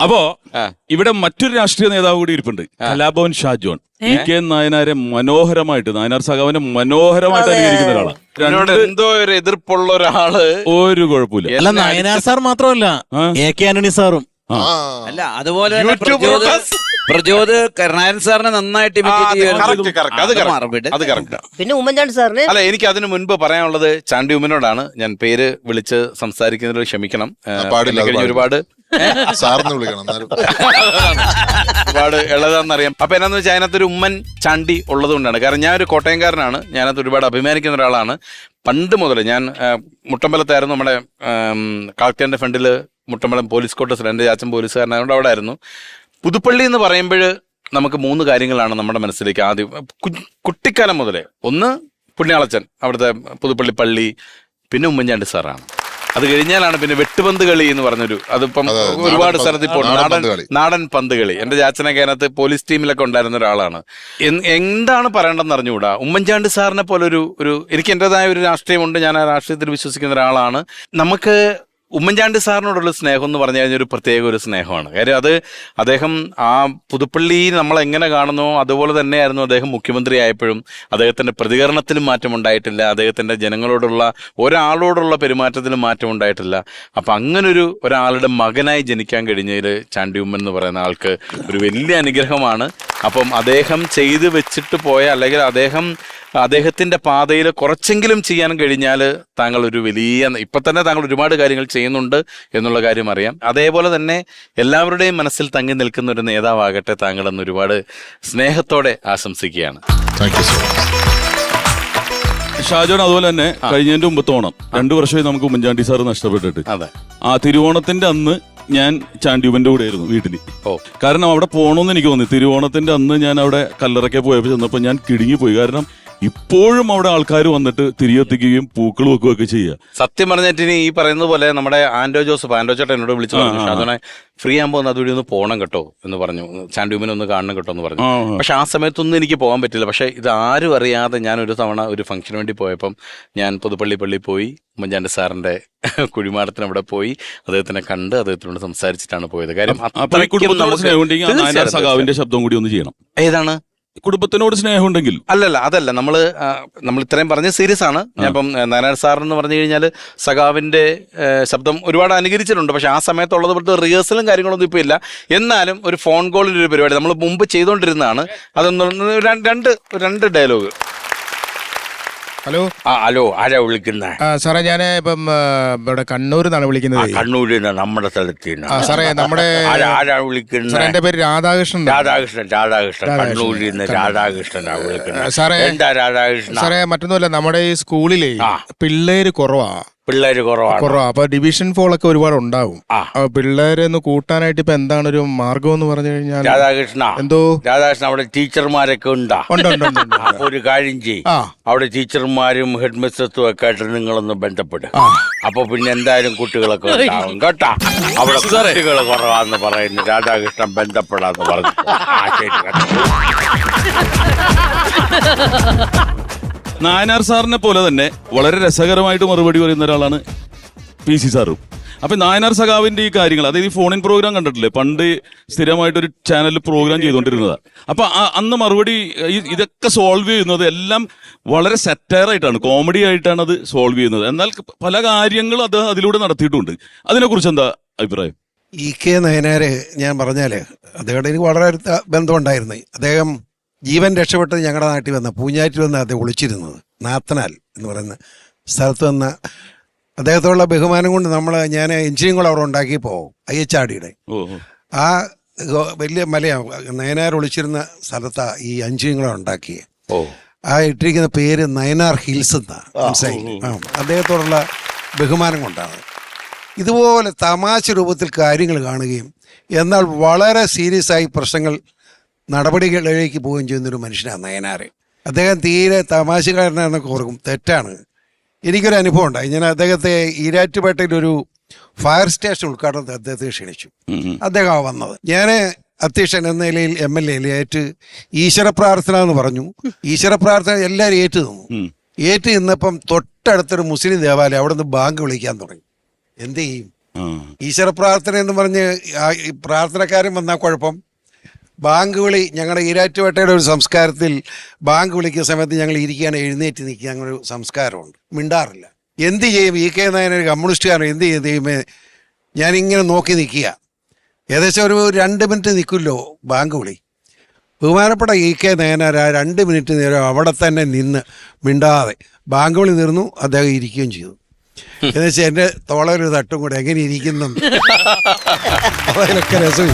അപ്പോ ഇവിടെ മറ്റൊരു രാഷ്ട്രീയ നേതാവ് കൂടി ഇരിപ്പുണ്ട് കലാഭവൻ ഷാജോൺ ഇ കെ നായനാരെ മനോഹരമായിട്ട് നായനാർ സഖാവിനെ മനോഹരമായിട്ട് അനുകരിക്കുന്ന ഒരാളാണ് എന്നോട് എന്തോ ഒരു എതിർപ്പുള്ള ഒരാൾ ഒരു കുഴപ്പമില്ല അല്ല നായനാർ സാർ മാത്രമല്ല. എ കെ ആന്റണി സാറും അല്ല അതുപോലെ തന്നെ പ്രചോദ്. കരുണാകരൻ സാറിനെ നന്നായിട്ട് ആ, imitate അത് ചെയ്യുമായിരുന്നു. correct, correct. അത് അത് correct. മറന്നിട്ട്. അത് correct. പിന്നെ ഉമ്മൻചാണ്ടി സാറിന് അല്ല എനിക്ക് അതിനു മുൻപ് പറയാനുള്ളത് ചാണ്ടി ഉമ്മനോടാണ് ഞാൻ പേര് വിളിച്ച് സംസാരിക്കുന്നതിൽ ക്ഷമിക്കണം ഏ, പാടില്ല, അത് എന്നെ കഴിഞ്ഞ് ഒരുപാട് സാറിന് വിളിക്കണം എന്നാലും. ഒരുപാട് ഇളതാന്നറിയാം അപ്പൊ എന്നാന്ന് വെച്ചാൽ അതിനകത്തൊരു ഉമ്മൻ ചാണ്ടി ഉള്ളത് കൊണ്ടാണ് കാരണം ഞാൻ ഒരു കോട്ടയംകാരനാണ്. ഞാനത് ഒരുപാട് അഭിമാനിക്കുന്ന ഒരാളാണ്. പണ്ട് മുതൽ ഞാൻ മുട്ടമ്പലത്തായിരുന്നു നമ്മുടെ കാക്കേന്റെ ഫ്രണ്ടിൽ മുട്ടമ്പലം പോലീസ് ക്വാർട്ടേഴ്സിൽ. എന്റെ ചാച്ചൻ പോലീസുകാരനായതുകൊണ്ട് അവിടെ ആയിരുന്നു. പുതുപ്പള്ളി എന്ന് പറയുമ്പോൾ നമുക്ക് മൂന്ന് കാര്യങ്ങളാണ് നമ്മുടെ മനസ്സിലേക്ക് ആദ്യം. കുട്ടിക്കാലം മുതലേ ഒന്ന് പുണ്യാളച്ചൻ അവിടുത്തെ പുതുപ്പള്ളി പള്ളി പിന്നെ ഉമ്മൻചാണ്ടി സാറാണ്. അത് കഴിഞ്ഞാലാണ് പിന്നെ വെട്ടുപന്ത് കളി എന്ന് പറഞ്ഞൊരു അതിപ്പം അതെ, അതെ. ഒരുപാട് സ്ഥലത്ത് ഇപ്പോൾ നാടൻ. നാടൻ പന്ത് കളി. എന്റെ ചാച്ചനൊക്കെ അതിനകത്ത് പോലീസ് ടീമിലൊക്കെ ഉണ്ടായിരുന്ന ഒരാളാണ്. എന്താണ് പറയേണ്ടതെന്ന് അറിഞ്ഞുകൂടാ? ഉമ്മൻചാണ്ടി സാറിനെ പോലെ ഒരു ഒരു എനിക്ക് എന്റേതായ ഒരു രാഷ്ട്രീയമുണ്ട്. ഞാൻ ആ രാഷ്ട്രീയത്തിൽ വിശ്വസിക്കുന്ന ഒരാളാണ്. നമുക്ക് ഉമ്മൻചാണ്ടി സാറിനോടുള്ള സ്നേഹം എന്ന് പറഞ്ഞു കഴിഞ്ഞാൽ ഒരു പ്രത്യേക ഒരു സ്നേഹമാണ്. കാര്യം അത് അദ്ദേഹം ആ പുതുപ്പള്ളി നമ്മൾ എങ്ങനെ കാണുന്നു അതുപോലെ തന്നെയായിരുന്നു അദ്ദേഹം മുഖ്യമന്ത്രി ആയപ്പോഴും അദ്ദേഹത്തിന്റെ പ്രതികരണത്തിലും മാറ്റം ഉണ്ടായിട്ടില്ല അദ്ദേഹത്തിന്റെ ജനങ്ങളോടുള്ള ഒരാളോടുള്ള പെരുമാറ്റത്തിലും മാറ്റം ഉണ്ടായിട്ടില്ല. അപ്പൊ അങ്ങനൊരു ഒരാളുടെ മകനായി ജനിക്കാൻ കഴിഞ്ഞതിൽ ചാണ്ടി ഉമ്മൻ എന്ന് പറയുന്ന ആൾക്ക് ഒരു വലിയ അനുഗ്രഹമാണ്. അപ്പം അദ്ദേഹം ചെയ്തു വെച്ചിട്ട് പോയ അല്ലെങ്കിൽ അദ്ദേഹം അദ്ദേഹത്തിന്റെ പാതയിൽ കുറച്ചെങ്കിലും ചെയ്യാൻ കഴിഞ്ഞാൽ താങ്കൾ ഒരു വലിയ ഇപ്പൊ തന്നെ താങ്കൾ ഒരുപാട് കാര്യങ്ങൾ ചെയ്യുന്നുണ്ട് എന്നുള്ള കാര്യം അറിയാം. അതേപോലെ തന്നെ എല്ലാവരുടെയും മനസ്സിൽ തങ്ങി നിൽക്കുന്ന ഒരു നേതാവാകട്ടെ താങ്കൾ എന്ന് ഒരുപാട് സ്നേഹത്തോടെ ആശംസിക്കുകയാണ്. താങ്ക് യു സോ ഷാജോൺ അതുപോലെ തന്നെ കഴിഞ്ഞതിന്റെ മുമ്പത്തെ ഓണം. രണ്ടു വർഷമായി നമുക്ക് ഉമ്മൻചാണ്ടി സാറ് നഷ്ടപ്പെട്ടിട്ട്. അതെ. ആ തിരുവോണത്തിന്റെ അന്ന് ഞാൻ ചാണ്ടിയുവന്റെ കൂടെ ആയിരുന്നു വീട്ടിൽ ഓ. കാരണം അവിടെ പോകണമെന്ന് എനിക്ക് തോന്നി. തിരുവോണത്തിന്റെ അന്ന് ഞാൻ അവിടെ കല്ലറയ്ക്ക് പോയപ്പോൾ ചെന്നപ്പോൾ ഞാൻ കിടുങ്ങിപ്പോയി. കാരണം ഇപ്പോഴും അവിടെ ആൾക്കാർ വന്നിട്ട് തിരികെത്തിക്കുകയും പൂക്കൾ വെക്കുകയും ഒക്കെ ചെയ്യുക. സത്യം പറഞ്ഞിട്ട് ഇനി ഈ പറയുന്നത് പോലെ നമ്മുടെ ആൻഡോ ജോസഫ് ആൻഡോ ചേട്ടൻ എന്നോട് വിളിച്ചു പറഞ്ഞു. ഷാജോനെ ഫ്രീ ആകുമ്പോൾ ഒന്ന് അതുവഴി ഒന്ന് പോകണം കേട്ടോ എന്ന് പറഞ്ഞു. ചാൻഡ്യൂമിനെ ഒന്ന് കാണണം കേട്ടോ എന്ന് പറഞ്ഞു. പക്ഷെ ആ സമയത്തൊന്നും എനിക്ക് പോകാൻ പറ്റില്ല. പക്ഷെ ഇത് ആരും അറിയാതെ ഞാൻ ഒരു തവണ ഒരു ഫംഗ്ഷന് വേണ്ടി പോയപ്പം ഞാൻ പുതുപ്പള്ളി പള്ളി പോയി ഉമ്മൻചാണ്ടി സാറിന്റെ കുഴിമാടത്തിന് അവിടെ പോയി അദ്ദേഹത്തിനെ കണ്ട് അദ്ദേഹത്തിനോട് സംസാരിച്ചിട്ടാണ് പോയത്. കാര്യം ശബ്ദം കൂടി ഒന്ന് ചെയ്യണം. ഏതാണ്? കുടുംബത്തിനോട് സ്നേഹം ഉണ്ടെങ്കിൽ അല്ലല്ല അതല്ല. നമ്മൾ നമ്മൾ ഇത്രയും പറഞ്ഞ സീരിയസ് ആണ്. ഞാൻ ഇപ്പം നാരായണ സാർ എന്ന് പറഞ്ഞു കഴിഞ്ഞാൽ സഖാവിന്റെ ശബ്ദം ഒരുപാട് അനുകരിച്ചിട്ടുണ്ട്. പക്ഷേ ആ സമയത്തുള്ളത് പോലത്തെ റിഹേഴ്സലും കാര്യങ്ങളൊന്നും ഇപ്പോൾ ഇല്ല. എന്നാലും ഒരു ഫോൺ കോളിന്റെ ഒരു പരിപാടി നമ്മൾ മുമ്പ് ചെയ്തുകൊണ്ടിരുന്നതാണ് അതൊന്നും രണ്ട് രണ്ട് ഡയലോഗ്. ഹലോ? ആ ഹലോ ആരാ വിളിക്കുന്ന? ആ സാറേ ഞാൻ ഇപ്പം ആ, ഇവിടെ കണ്ണൂർ നിന്നാണ് വിളിക്കുന്നത്. കണ്ണൂരിൽ നിന്ന് നമ്മുടെ സ്ഥലത്ത് ആ സാറേ നമ്മുടെ ആരാ ആരാ സാറേ എന്റെ പേര് രാധാകൃഷ്ണൻ. രാധാകൃഷ്ണൻ രാധാകൃഷ്ണൻ രാധാകൃഷ്ണൻ. കണ്ണൂരിൽ നിന്ന് രാധാകൃഷ്ണനാ വിളിക്കുന്നത് സാറേ- എന്താ രാധാകൃഷ്ണൻ സാറേ മറ്റൊന്നുമല്ല നമ്മുടെ ഈ സ്കൂളിലെ ആ. പിള്ളേര് കുറവാ. പിള്ളേര് കുറവാണ്. കുറവാ. അപ്പൊ ഡിവിഷൻ ഫോൾ ഒക്കെ ഒരുപാട് ഉണ്ടാവും. ആ. പിള്ളേരെ ഒന്ന് കൂട്ടാനായിട്ട് ഇപ്പൊ എന്താണ് ഒരു മാർഗം എന്ന് പറഞ്ഞു കഴിഞ്ഞാൽ രാധാകൃഷ്ണ. എന്തോ? രാധാകൃഷ്ണൻ അവിടെ ടീച്ചർമാരൊക്കെ ഉണ്ടാ. ഉണ്ട് ഉണ്ട് ഉണ്ട്, ഉണ്ട്. അപ്പൊ ഒരു കാര്യം ചെയ്യും. ആ. അവിടെ ടീച്ചർമാരും ഹെഡ് മിസ്സസും ഒക്കെ ആയിട്ട് നിങ്ങളൊന്ന് ബന്ധപ്പെടും. അപ്പൊ പിന്നെ എന്തായാലും കുട്ടികളൊക്കെ ഉണ്ടാവും കേട്ടാ. അവിടെ കുട്ടികൾ കുറവാന്ന് പറയുന്നു. രാധാകൃഷ്ണൻ ബന്ധപ്പെടാന്ന് പറഞ്ഞു. ആ ശരി കേട്ടോ. നായനാർ സാറിനെ പോലെ തന്നെ വളരെ രസകരമായിട്ട് മറുപടി പറയുന്ന ഒരാളാണ് പി സി സാറും. അപ്പൊ നായനാർ സഖാവിന്റെ ഈ കാര്യങ്ങൾ അതായത് ഈ ഫോണിൻ പ്രോഗ്രാം കണ്ടിട്ടില്ലേ? പണ്ട് സ്ഥിരമായിട്ട് ഒരു ചാനലിൽ പ്രോഗ്രാം ചെയ്തുകൊണ്ടിരുന്നതാ. അപ്പൊ അന്ന് മറുപടി ഇതൊക്കെ സോൾവ് ചെയ്യുന്നത് എല്ലാം വളരെ സെറ്റയർ ആയിട്ടാണ് കോമഡി ആയിട്ടാണ് അത് സോൾവ് ചെയ്യുന്നത്. എന്നാൽ പല കാര്യങ്ങളും അത് അതിലൂടെ നടത്തിയിട്ടുണ്ട്. അതിനെക്കുറിച്ച് എന്താ അഭിപ്രായം? ഇ കെ നയനാര് ഞാൻ പറഞ്ഞാൽ അദ്ദേഹത്തെ എനിക്ക് വളരെ അടുത്ത ബന്ധമുണ്ടായിരുന്നു. അദ്ദേഹം ജീവൻ രക്ഷപ്പെട്ടത് ഞങ്ങളുടെ നാട്ടിൽ വന്ന പൂഞ്ഞാറ്റിൽ വന്ന് അദ്ദേഹം ഒളിച്ചിരുന്നത്. നാത്തനാൽ എന്ന് പറയുന്ന സ്ഥലത്ത് വന്ന അദ്ദേഹത്തോടുള്ള ബഹുമാനം കൊണ്ട് നമ്മൾ ഞാൻ എഞ്ചിനീയറിംഗ് കൂടെ അവിടെ ഉണ്ടാക്കിയപ്പോൾ ഐ എച്ച് ആർ ഡിയുടെ. ആ വലിയ മലയാണ് നയനാർ ഒളിച്ചിരുന്ന സ്ഥലത്താണ് ഈ എഞ്ചിനീയറിംഗ് ഉണ്ടാക്കിയത് ആ ഇട്ടിരിക്കുന്ന പേര് നയനാർ ഹിൽസ് എന്നാണ് മനസ്സിലായി അദ്ദേഹത്തോടുള്ള ബഹുമാനം കൊണ്ടാണ്. ഇതുപോലെ തമാശ രൂപത്തിൽ കാര്യങ്ങൾ കാണുകയും എന്നാൽ വളരെ സീരിയസ് ആയി പ്രശ്നങ്ങൾ നടപടികളിലേക്ക് പോവുകയും ചെയ്യുന്നൊരു മനുഷ്യനാണ് നയനാർ അദ്ദേഹം തീരെ തമാശക്കാരനാണെന്നൊക്കെ ഓർക്കും. തെറ്റാണ്. എനിക്കൊരു അനുഭവം ഉണ്ടായി ഞാൻ അദ്ദേഹത്തെ ഈരാറ്റുപേട്ടയിലൊരു ഫയർ സ്റ്റേഷൻ ഉദ്ഘാടനത്തിൽ അദ്ദേഹത്തെ ക്ഷണിച്ചു. അദ്ദേഹമാണ് വന്നത്. ഞാൻ അധ്യക്ഷൻ എന്ന നിലയിൽ എം എൽ എയിൽ ഏറ്റ് ഈശ്വര പ്രാർത്ഥന എന്ന് പറഞ്ഞു. ഈശ്വര പ്രാർത്ഥന എല്ലാവരും ഏറ്റു നിന്നു. ഏറ്റു നിന്നപ്പം തൊട്ടടുത്തൊരു മുസ്ലിം ദേവാലയം അവിടെ നിന്ന് ബാങ്ക് വിളിക്കാൻ തുടങ്ങി. എന്ത് ചെയ്യും. ഈശ്വര പ്രാർത്ഥന എന്ന് പറഞ്ഞ് പ്രാർത്ഥനക്കാരൻ വന്നാൽ കുഴപ്പം? ബാങ്ക് വിളി ഞങ്ങളുടെ ഈരാറ്റുപേട്ടയുടെ ഒരു സംസ്കാരത്തിൽ ബാങ്ക് വിളിക്കുന്ന സമയത്ത് ഞങ്ങൾ ഇരിക്കാൻ എഴുന്നേറ്റ് നിൽക്കുക അങ്ങനെ ഒരു സംസ്കാരമുണ്ട്. മിണ്ടാറില്ല. എന്ത് ചെയ്യും? ഈ കെ നായന ഒരു കമ്മ്യൂണിസ്റ്റുകാരൻ എന്ത് ചെയ്യും? ദൈവമേ ഞാനിങ്ങനെ നോക്കി നിൽക്കുക. ഏകദേശം ഒരു രണ്ട് മിനിറ്റ് നിൽക്കുമല്ലോ ബാങ്ക് വിളി. ബഹുമാനപ്പെട്ട ഇ കെ നയനാർ ആ രണ്ട് മിനിറ്റ് നേരം അവിടെ തന്നെ നിന്ന് മിണ്ടാതെ ബാങ്ക് വിളി നിർന്നു അദ്ദേഹം ഇരിക്കുകയും ചെയ്തു. എന്നുവെച്ചാൽ എന്റെ തോളൊരു തട്ടും കൂടെ എങ്ങനെ ഇരിക്കുന്നു അതിലൊക്കെ രസം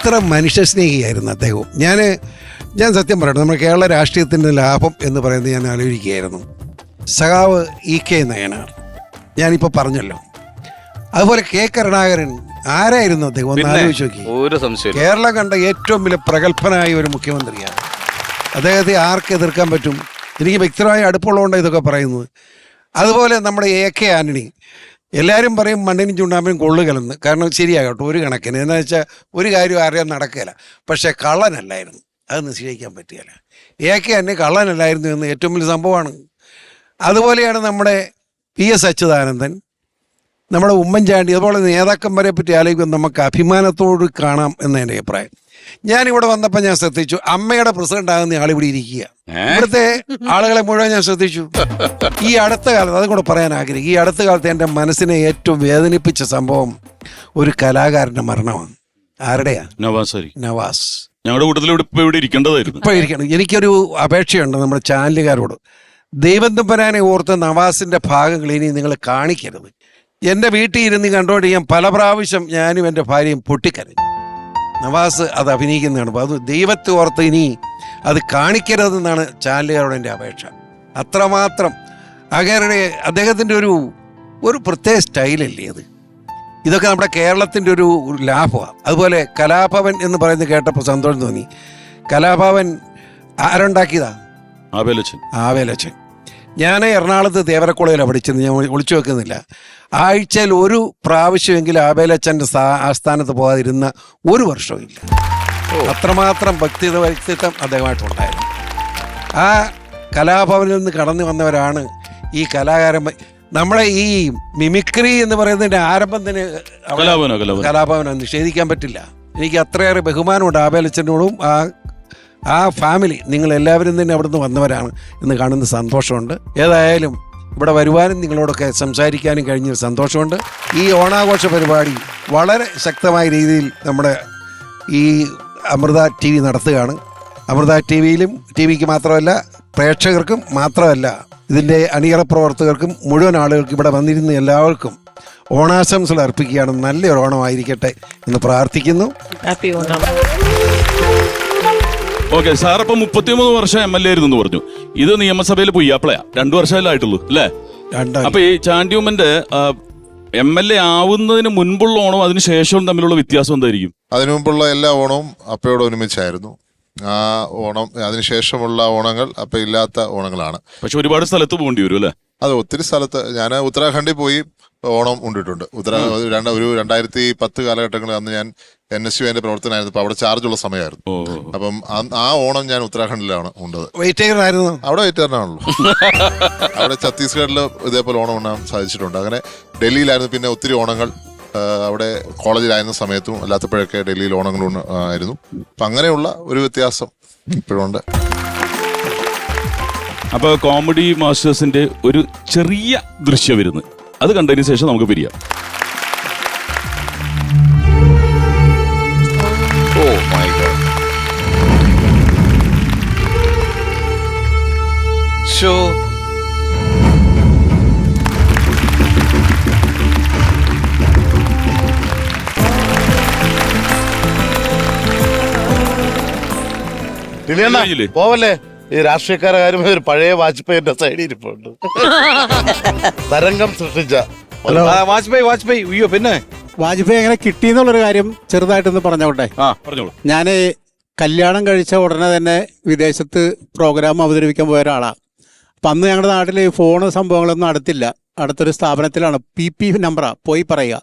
ഇത്ര മനുഷ്യസ്നേഹിയായിരുന്നു അദ്ദേഹവും ഞാൻ ഞാൻ സത്യം പറയട്ടെ നമ്മുടെ കേരള രാഷ്ട്രീയത്തിന്റെ ലാഭം എന്ന് പറയുന്നത് ഞാൻ ആലോചിക്കുകയായിരുന്നു. സഖാവ് ഇ കെ നയനാർ. ഞാനിപ്പോൾ പറഞ്ഞല്ലോ. അതുപോലെ കെ കരുണാകരൻ ആരായിരുന്നു അദ്ദേഹം? ഒന്ന് ആലോചിച്ച് നോക്കി. കേരളം കണ്ട ഏറ്റവും വലിയ പ്രഗത്ഭനായ ഒരു മുഖ്യമന്ത്രിയാണ്. അദ്ദേഹത്തെ ആർക്ക് എതിർക്കാൻ പറ്റും? എനിക്ക് വ്യക്തമായ അടുപ്പുള്ളതുകൊണ്ടാണ് ഇതൊക്കെ പറയുന്നത്. അതുപോലെ നമ്മുടെ എ കെ ആന്റണി. എല്ലാവരും പറയും മണ്ണിനും ചുണ്ടാമ്പിനും കൊള്ളു കലന്ന്. കാരണം ശരിയാകട്ടെ ഒരു കണക്കിന്. എന്ന് വെച്ചാൽ ഒരു കാര്യം അറിയാൻ നടക്കില്ല പക്ഷേ കള്ളനല്ലായിരുന്നു. അത് നിശ്ചയിക്കാൻ പറ്റുകയില്ല. എ കെ ആന്റണി കള്ളനല്ലായിരുന്നു എന്ന് ഏറ്റവും വലിയ സംഭവമാണ്. അതുപോലെയാണ് നമ്മുടെ പി എസ് അച്യുതാനന്ദൻ നമ്മുടെ ഉമ്മൻചാണ്ടി അതുപോലെ നേതാക്കന്മാരെ പറ്റി ആലോചിക്കുമ്പോൾ നമുക്ക് അഭിമാനത്തോട് കാണാം എന്ന എന്റെ അഭിപ്രായം. ഞാനിവിടെ വന്നപ്പോൾ ഞാൻ ശ്രദ്ധിച്ചു അമ്മയുടെ പ്രസിഡന്റ് ആകുന്ന ആൾ ഇവിടെ ഇരിക്കുക. ഇവിടുത്തെ ആളുകളെ മുഴുവൻ ഞാൻ ശ്രദ്ധിച്ചു. ഈ അടുത്ത കാലത്ത് അതും കൂടെ പറയാൻ ആഗ്രഹിക്കും ഈ അടുത്ത കാലത്ത് എന്റെ മനസ്സിനെ ഏറ്റവും വേദനിപ്പിച്ച സംഭവം ഒരു കലാകാരന്റെ മരണമാണ്. ആരുടെയാ? നവാസ് നവാസ്. ഞങ്ങളുടെ കൂട്ടത്തിൽ ഇവിടെ ഇവിടെ ഇരിക്കേണ്ടതായിരുന്നു. ഇരിക്കണം. എനിക്കൊരു അപേക്ഷയുണ്ട് നമ്മുടെ ചാനലുകാരോട്. ദൈവം തമ്പരാനെ ഓർത്ത് നവാസിന്റെ ഭാഗങ്ങൾ ഇനി നിങ്ങൾ കാണിക്കരുത്. എന്റെ വീട്ടിൽ ഇരുന്ന് കണ്ടോണ്ട് ഞാൻ പല പ്രാവശ്യം ഞാനും എന്റെ ഭാര്യയും പൊട്ടിക്കരഞ്ഞു. നവാസ് അത് അഭിനയിക്കുന്നതാണ്. അപ്പോൾ അത് ദൈവത്തെ ഓർത്ത് ഇനി അത് കാണിക്കരുതെന്നാണ് ചാനലുകാരോട് എന്റെ അപേക്ഷ. അത്രമാത്രം അകരുടെ അദ്ദേഹത്തിന്റെ ഒരു ഒരു പ്രത്യേക സ്റ്റൈലല്ലേ അത്. ഇതൊക്കെ നമ്മുടെ കേരളത്തിന്റെ ഒരു ലാഭമാണ്. അതുപോലെ കലാഭവൻ എന്ന് പറയുന്നത് കേട്ടപ്പോൾ സന്തോഷം തോന്നി. കലാഭവൻ ആരുണ്ടാക്കിയതാ? ആവേലച്ചൻ. ആവേലച്ചൻ. ഞാൻ എറണാകുളത്ത് ദേവരക്കുളയിലാണ് പഠിച്ചത് ഞാൻ ഒളി- ഒളിച്ചു വെക്കുന്നില്ല. ആഴ്ചയിൽ ഒരു പ്രാവശ്യമെങ്കിലും ആബേലച്ചന്റെ ആസ്ഥാനത്ത് പോകാതിരുന്ന ഒരു വർഷവും ഇല്ല. അത്രമാത്രം ഭക്തി വ്യക്തിത്വം അദ്ദേഹമായിട്ടുണ്ടായിരുന്നു. ആ കലാഭവനിൽ നിന്ന് കടന്നു വന്നവരാണ് ഈ കലാകാരൻ. നമ്മളെ ഈ മിമിക്രി എന്ന് പറയുന്നതിന്റെ ആരംഭം തന്നെ കലാഭവനം നിഷേധിക്കാൻ പറ്റില്ല. എനിക്ക് അത്രയേറെ ബഹുമാനമുണ്ട് ആബേലച്ചനോടും ആ ആ ഫാമിലി നിങ്ങൾ എല്ലാവരും തന്നെ അവിടുന്ന് വന്നവരാണ് എന്ന് കാണുന്ന സന്തോഷമുണ്ട്. ഏതായാലും ഇവിടെ വരുവാനും നിങ്ങളോടൊക്കെ സംസാരിക്കാനും കഴിഞ്ഞ സന്തോഷമുണ്ട്. ഈ ഓണാഘോഷ പരിപാടി വളരെ ശക്തമായ രീതിയിൽ നമ്മുടെ ഈ അമൃത ടി വി നടത്തുകയാണ്. അമൃത ടി വിയിലും ടി വിക്ക് മാത്രമല്ല പ്രേക്ഷകർക്കും മാത്രമല്ല ഇതിന്റെ അണിയറ പ്രവർത്തകർക്കും മുഴുവൻ ആളുകൾക്കും ഇവിടെ വന്നിരുന്ന എല്ലാവർക്കും ഓണാശംസകൾ അർപ്പിക്കുകയാണ്. നല്ലൊരു ഓണമായിരിക്കട്ടെ എന്ന് പ്രാർത്ഥിക്കുന്നു. ഹാപ്പി ഓണം. ഓക്കെ സാർ ഇപ്പൊ മുപ്പത്തിമൂന്ന് വർഷം എം എൽ എ ആയിരുന്നു എന്ന് പറഞ്ഞു. ഇത് നിയമസഭയിൽ പോയി അപ്പളയാ രണ്ടു വർഷമല്ലേ ആയിട്ടുള്ളൂ അല്ലേ? അപ്പൊ ഈ ചാണ്ടിയുമ്മന്റെ എം എൽ എ ആവുന്നതിന് മുൻപുള്ള ഓണവും അതിന് ശേഷവും തമ്മിലുള്ള വ്യത്യാസം എന്തായിരിക്കും? അതിനു മുമ്പുള്ള എല്ലാ ഓണവും അപ്പയോട് ഒരുമിച്ചായിരുന്നു. ആ ഓണം അതിനുശേഷമുള്ള ഓണങ്ങൾ അപ്പ ഇല്ലാത്ത ഓണങ്ങളാണ്. പക്ഷെ ഒരുപാട് സ്ഥലത്ത് പോകേണ്ടി വരും അല്ലേ? അത് ഒത്തിരി സ്ഥലത്ത് ഞാൻ ഉത്തരാഖണ്ഡിൽ പോയി ഓണം ഉണ്ടിട്ടുണ്ട്. ഉത്തരാ രണ്ട് ഒരു രണ്ടായിരത്തി പത്ത് കാലഘട്ടങ്ങളിൽ അന്ന് ഞാൻ എൻ എസ് യു എന്റെ പ്രവർത്തനമായിരുന്നു. അപ്പൊ അവിടെ ചാർജുള്ള സമയമായിരുന്നു. അപ്പം ആ- ഓണം ഞാൻ ഉത്തരാഖണ്ഡിലാണ് ഉണ്ടത്. അവിടെ വെയിറ്റേറിനാണല്ലോ അവിടെ ഛത്തീസ്ഗഡിൽ ഇതേപോലെ ഓണം ഉണ്ണാൻ സാധിച്ചിട്ടുണ്ട്. അങ്ങനെ ഡൽഹിയിലായിരുന്നു പിന്നെ ഒത്തിരി ഓണങ്ങൾ അവിടെ കോളേജിലായിരുന്ന സമയത്തും അല്ലാത്തപ്പോഴൊക്കെ ഡൽഹിയിൽ ഓണങ്ങൾ ആയിരുന്നു. അപ്പം അങ്ങനെയുള്ള ഒരു വ്യത്യാസം ഇപ്പോഴുണ്ട്. അപ്പൊ കോമഡി മാസ്റ്റേഴ്സിന്റെ ഒരു ചെറിയ ദൃശ്യം വരുന്നു. അത് കണ്ടതിന് ശേഷം നമുക്ക് പിരിയാം. Oh my god. ഷോ പോവല്ലേ? ഈ രാഷ്ട്രീയക്കാരെ കാര്യം ഒരു പഴയ വാജ്പേയിന്റെ സൈഡിൽ ഇരിപ്പുണ്ട്. തരംഗം സൃഷ്ടിച്ച വാജ്പേയി വാജ്പേയി അയ്യോ പിന്നെ? വാജ്പേയി എങ്ങനെ കിട്ടിയെന്നുള്ളൊരു കാര്യം ചെറുതായിട്ടൊന്ന് പറഞ്ഞോട്ടെ? ആ പറഞ്ഞോളൂ. ഞാൻ കല്യാണം കഴിച്ച ഉടനെ തന്നെ വിദേശത്ത് പ്രോഗ്രാം അവതരിപ്പിക്കാൻ പോയ ഒരാളാണ് അപ്പം അന്ന് ഞങ്ങളുടെ നാട്ടിൽ ഫോൺ സംഭവങ്ങളൊന്നും അടുത്തില്ല. അടുത്തൊരു സ്ഥാപനത്തിലാണ്. പി പി നമ്പറാ പോയി പറയുക.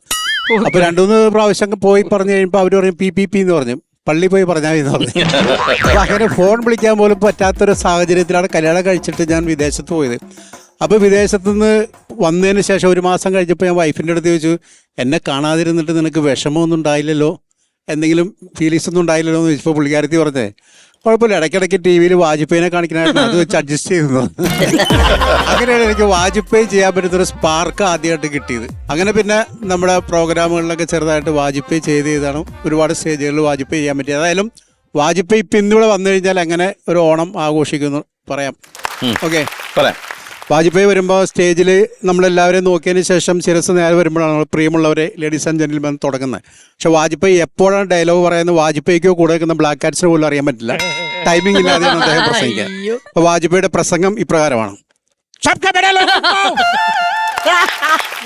അപ്പൊ രണ്ടുമൂന്ന് പ്രാവശ്യം പോയി പറഞ്ഞു കഴിയുമ്പോൾ അവർ പറയും പി പി പി എന്ന് പറഞ്ഞു. പള്ളി പോയി പറഞ്ഞാൽ മതി പറഞ്ഞു. അങ്ങനെ ഫോൺ വിളിക്കാൻ പോലും പറ്റാത്തൊരു സാഹചര്യത്തിലാണ് കല്യാണം കഴിച്ചിട്ട് ഞാൻ വിദേശത്ത് പോയത്. അപ്പോൾ വിദേശത്തു നിന്ന് വന്നതിന് ശേഷം ഒരു മാസം കഴിഞ്ഞപ്പോൾ ഞാൻ വൈഫിന്റെ അടുത്ത് ചോദിച്ചു എന്നെ കാണാതിരുന്നിട്ട് നിനക്ക് വിഷമമൊന്നും ഉണ്ടായില്ലല്ലോ? എന്തെങ്കിലും ഫീലിങ്സ് ഒന്നും ഉണ്ടായില്ലല്ലോ? എന്ന് ചോദിച്ചപ്പോൾ പുള്ളിക്കാരത്തി പറഞ്ഞേ കുഴപ്പമില്ല. ഇടയ്ക്കിടയ്ക്ക് ടി വിയിൽ വാജ്പേയിനെ കാണിക്കണായിരുന്നു അത് വെച്ച് അഡ്ജസ്റ്റ് ചെയ്തു അങ്ങനെയാണ് എനിക്ക് വാജ്പേയി ചെയ്യാൻ പറ്റുന്ന ഒരു സ്പാർക്ക് ആദ്യമായിട്ട് കിട്ടിയത്. അങ്ങനെ പിന്നെ നമ്മുടെ പ്രോഗ്രാമുകളിലൊക്കെ ചെറുതായിട്ട് വാജ്പേയി ചെയ്ത് ചെയ്താണ് ഒരുപാട് സ്റ്റേജുകളിൽ വാജ്പേയി ചെയ്യാൻ പറ്റിയത്. ഏതായാലും വാജ്പേയി ഇപ്പം ഇന്നിവിടെ വന്നു കഴിഞ്ഞാൽ അങ്ങനെ ഒരു ഓണം ആഘോഷിക്കുന്നു പറയാം. ഓക്കെ പറയാം. വാജ്പേയി വരുമ്പോൾ സ്റ്റേജിൽ നമ്മളെല്ലാവരെയും നോക്കിയതിന് ശേഷം ശിരസ് നേരെ വരുമ്പോഴാണ് നമ്മൾ പ്രിയമുള്ളവരെ ലേഡീസ് ആൻഡ് ജെന്റിൽമെൻ തുടങ്ങുന്നത് പക്ഷെ വാജ്പേയി എപ്പോഴാണ് ഡയലോഗ് പറയുന്നത് വാജ്പേയിക്കോ കൂടെ നിൽക്കുന്ന ബ്ലാക്ക് കാറ്റ്സിന് പോലും അറിയാൻ പറ്റില്ല ടൈമിംഗ് ഇല്ലാതെയാണ് അദ്ദേഹം പ്രസംഗിക്കുക അപ്പോൾ വാജ്പേയിയുടെ പ്രസംഗം ഇപ്രകാരമാണ് सबके बड़े लोगों को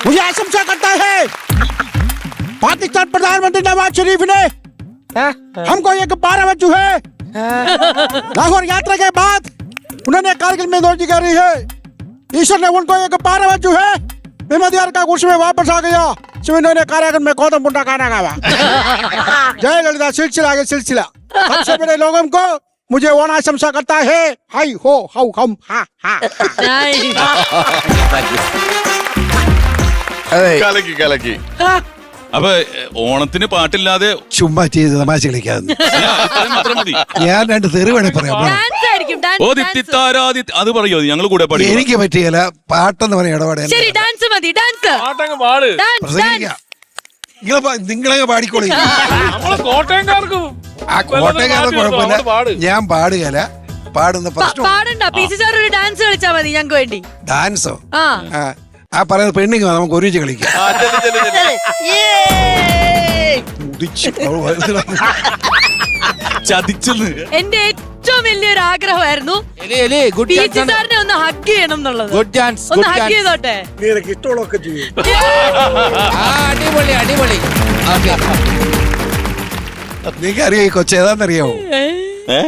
मुझे आशंसा करता है पाकिस्तान प्रधानमंत्री नवाज शरीफ ने हमको एक बारह बज चुके लाहौर यात्रा के बाद उन्होंने कारगिल में नौकरी करी है ईश्वर ने उनको एक बारह बज चुके हिमदियार का कुछ में वापस आ गया सिर्फ इन्होंने कारागर में गौतम बुंडा खाना खावा जय ललिता सिलसिला आगे सिलसिला सबसे बड़े लोगों को मुझे ओना आशंसा करता है हाई हो हाउ हम हा हा കലക്കി കലക്കി അപ്പൊ ഏ, ഓണത്തിന് പാട്ടില്ലാതെ ചുമ്മാ ചെയ്ത് തമാശ കളിക്കാതെ ഇത്രയും മാത്രം മതി ഞാൻ രണ്ട് തെറി വേണേ പറയാം അത് പറയോ ഞങ്ങൾ കൂടെ പാടി എനിക്ക് പറ്റിയല്ല പാട്ടെന്ന് പറഞ്ഞ ഇടപാട് ശരി ഡാൻസ് മതി ഡാൻസ് പാട്ടങ്ങ് പാട്. ഡാൻസ് പ്രസംഗിക്കാം. നിങ്ങളെ പാടിക്കോളി. നമ്മളെ ആ. കുഴപ്പമില്ല. ഞാൻ പാടുകയല്ല പാടുന്ന പാടണ്ട പി സി സാർ ഒരു ഡാൻസ് കളിച്ചാ മതി ഞങ്ങൾക്ക് വേണ്ടി. ഡാൻസോ ആ. പറയുന്നത് പെണ്ണിങ് നമുക്ക് ഒരുമിച്ച് കളിക്കാം. ചതിച്ചെന്ന്. എന്റെ ഏറ്റവും വലിയൊരു ആഗ്രഹമായിരുന്നു പി സി സാറിനെ ഒന്ന് ഹഗ് ചെയ്യണം എന്നുള്ളത്. ഗുഡ് ചാൻസ് ഒന്ന് ഹഗ് ചെയ്തോട്ടെ. നിനക്ക് ഇഷ്ടമുള്ളതൊക്കെ ചെയ്യും. അടിപൊളി അടിപൊളി. ഓക്കെ നിങ്ങൾക്ക് അറിയാം ഈ കൊച്ചു ഏതാണെന്നറിയാമോ ഏ?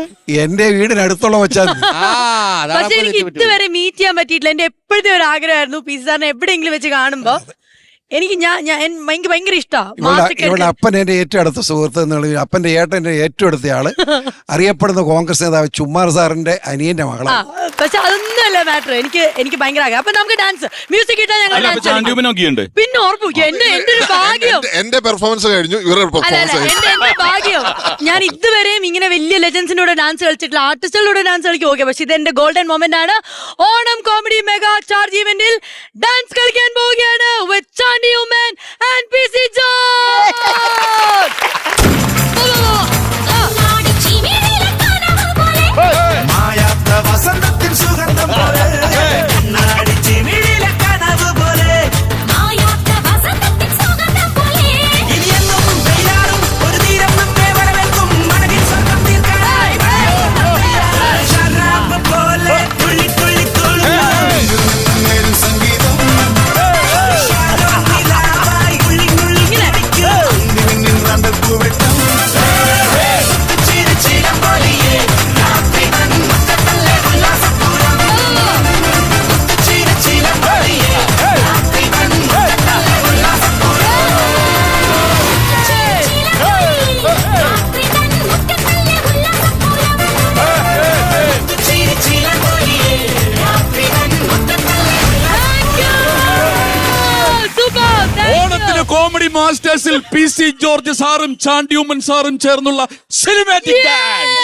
എന്റെ വീടിനടുത്തുള്ള കൊച്ചാ ആ അതാണ് പക്ഷെ എനിക്ക് എനിക്ക് ഇതുവരെ മീറ്റ് ചെയ്യാൻ പറ്റിയിട്ടില്ല. എന്റെ എപ്പോഴത്തെ ഒരു ആഗ്രഹമായിരുന്നു പി സി സാറിനെ എവിടെയെങ്കിലും വെച്ച് കാണുമ്പോ. എനിക്ക് ഞാൻ ഞാൻ എനിക്ക് ഭയങ്കര ഇഷ്ടമാണ് അപ്പൻ എന്റെ ഏറ്റവും അടുത്ത സുഹൃത്ത് എന്നുള്ള അപ്പന്റെ ഏട്ടന്റെ ഏറ്റവും അടുത്ത ആൾ അറിയപ്പെടുന്ന കോൺഗ്രസ് നേതാവ് ചുമ്മാർ സാറിന്റെ അനിയന്റെ മകളാണ്. പക്ഷെ അതൊന്നുമല്ല മാറ്റർ എനിക്ക് എനിക്ക് ഭയങ്കര ആഗ്രഹം. അപ്പൊ നമുക്ക് ഡാൻസ് മ്യൂസിക് ഇട്ടാൽ ഞങ്ങൾ അല്ല അപ്പൊ ഡാൻസ് കളിക്കും. ഉണ്ട്. പിന്നെ ഓർപ്പിക്കും എന്റെ എന്റെ ഒരു ഭാഗ്യം. എന്റെ- പെർഫോമൻസ് കഴിഞ്ഞു. ഇവരുടെ അല്ല അല്ല കഴിഞ്ഞു എന്റെ എന്റെ ഭാഗ്യം. ഞാൻ ഇതുവരെയും ഇങ്ങനെ വലിയ ലെജൻസിന്റെ കൂടെ ഡാൻസ് കളിച്ചിട്ടില്ല. ആർട്ടിസ്റ്റുകളുടെ ഡാൻസ് കളിക്കും. ഓക്കെ പക്ഷെ ഇത് എന്റെ ഗോൾഡൻ മൊമെന്റ് ആണ്. ഓണം കോമഡി മെഗാ ചാർജ് ഇവന്റിൽ ഡാൻസ് കളിക്കാൻ പോവുകയാണ് with Chandy Oommen and P C മായാത്ത കോമഡി മാസ്റ്റേഴ്സിൽ പി സി ജോർജ് സാറും ചാണ്ടിയുമ്മൻ സാറും ചേർന്നുള്ള സിനിമാറ്റിക് ഡാൻസ്